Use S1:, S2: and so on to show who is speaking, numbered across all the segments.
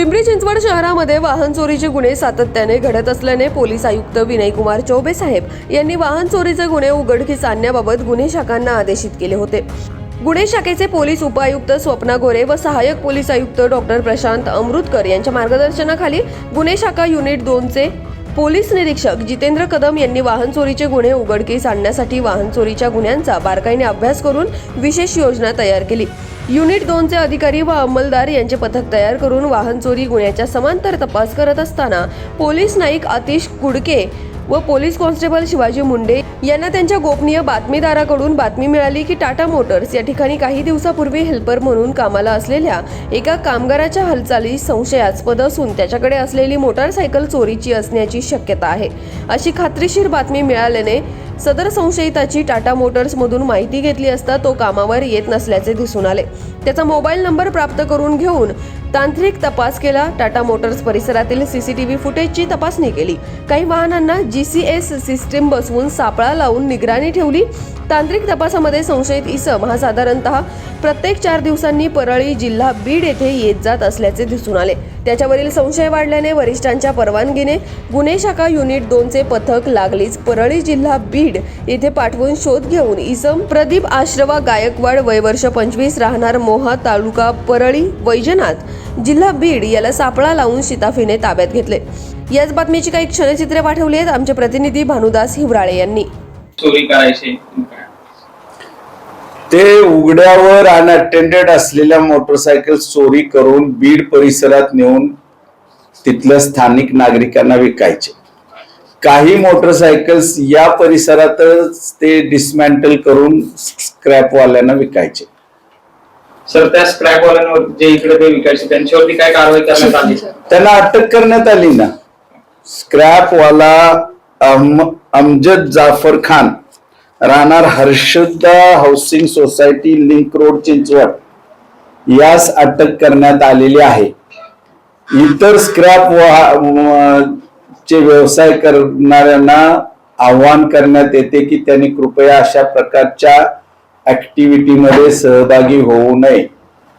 S1: पिंपरी चिंचवड शहरामध्ये वाहन चोरीचे गुन्हे सातत्याने घडत असल्याने पोलीस आयुक्त विनयकुमार चौबे साहेब यांनी वाहन चोरीचे गुन्हे उघडकीस आणण्याबाबत गुन्हे शाखांना आदेशित केले होते. गुन्हे शाखेचे पोलीस उपायुक्त स्वप्ना गोरे व सहाय्यक पोलीस आयुक्त डॉक्टर प्रशांत अमृतकर यांच्या मार्गदर्शनाखाली गुन्हे शाखा युनिट दोनचे पोलीस निरीक्षक जितेंद्र कदम यांनी वाहन चोरीचे गुन्हे उघडकीस आणण्यासाठी वाहन चोरीच्या गुन्ह्यांचा बारकाईने अभ्यास करून विशेष योजना तयार केली. युनिट दोनचे अधिकारी व अंमलदार यांचे पथक तयार करून वाहन चोरी गुन्ह्याच्या समांतर तपास करत असताना पोलीस नाईक आतिश कुडके व पोलीस कॉन्स्टेबल शिवाजी मुंडे यांना त्यांच्या गोपनीय बातमीदाराकडून बातमी मिळाली की टाटा मोटर्स या ठिकाणी काही दिवसापूर्वी हेल्पर म्हणून कामाला असलेल्या एका कामगाराच्या हालचाली संशयास्पद असून त्याच्याकडे असलेली मोटारसायकल चोरीची असण्याची शक्यता आहे. अशी खात्रीशीर बातमी मिळाल्याने सदर संशयिताची टाटा मोटर्समधून माहिती घेतली असता तो कामावर येत नसल्याचे दिसून आले. त्याचा मोबाईल नंबर प्राप्त करून घेऊन तांत्रिक तपास केला. टाटा मोटर्स परिसरातील सीसीटीव्ही फुटेजची तपासणी केली. काही वाहनांना जी सी एस सिस्टीम बसवून सापळा लावून निगराणी ठेवली. तांत्रिक तपासामध्ये संशयित इसम हा साधारणतः प्रत्येक चार दिवसांनी परळी जिल्हा बीड येथे येत जात असल्याचे दिसून आले. त्याच्यावरील संशय वाढल्याने वरिष्ठांच्या परवानगीने गुन्हे शाखा युनिट दोनचे पथक लागलीच परळी जिल्हा बीड येथे पाठवून शोध घेऊन इसम प्रदीप आश्रवा गायकवाड वयवर्ष पंचवीस राहणार मोहा तालुका परळी वैजनाथ जिल्हा बीड याला सापळा लावून शिताफीने ताब्यात घेतले. याच बातमीची काही क्षणचित्रे पाठवली आहेत आमचे प्रतिनिधी भानुदास हिवराळे यांनी.
S2: चोरी करायची.
S3: ते उघड्यावर अनअटेंडेड असलेल्या मोटरसायकल चोरी करून बीड परिसरात नेऊन तिथल्या स्थानिक नागरिकांना विकायचे. काही मोटरसायकल्स या परिसरातच ते डिसमॅन्टल करून स्क्रॅपवाल्यांना विकायचे.
S2: सर त्या स्क्रॅप वाल्यांवर जे इकडे ते विकायचे त्यांच्यावरती काय कारवाई करण्यात आली?
S3: त्यांना अटक करण्यात आली ना. स्क्रॅपवाला अहम- अमजद जाफर खान राहणार Harshada housing society link road Chinchwad. यास अटक करण्यात आलेली आहे. इतर स्क्रॅप चे व्यवसाय करणाऱ्यांना आवाहन करण्यात येते की त्यांनी कृपया अशा प्रकारच्या ऍक्टिव्हिटीमध्ये सहभागी होऊ नये.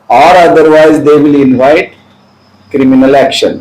S3: Or otherwise they will invite criminal action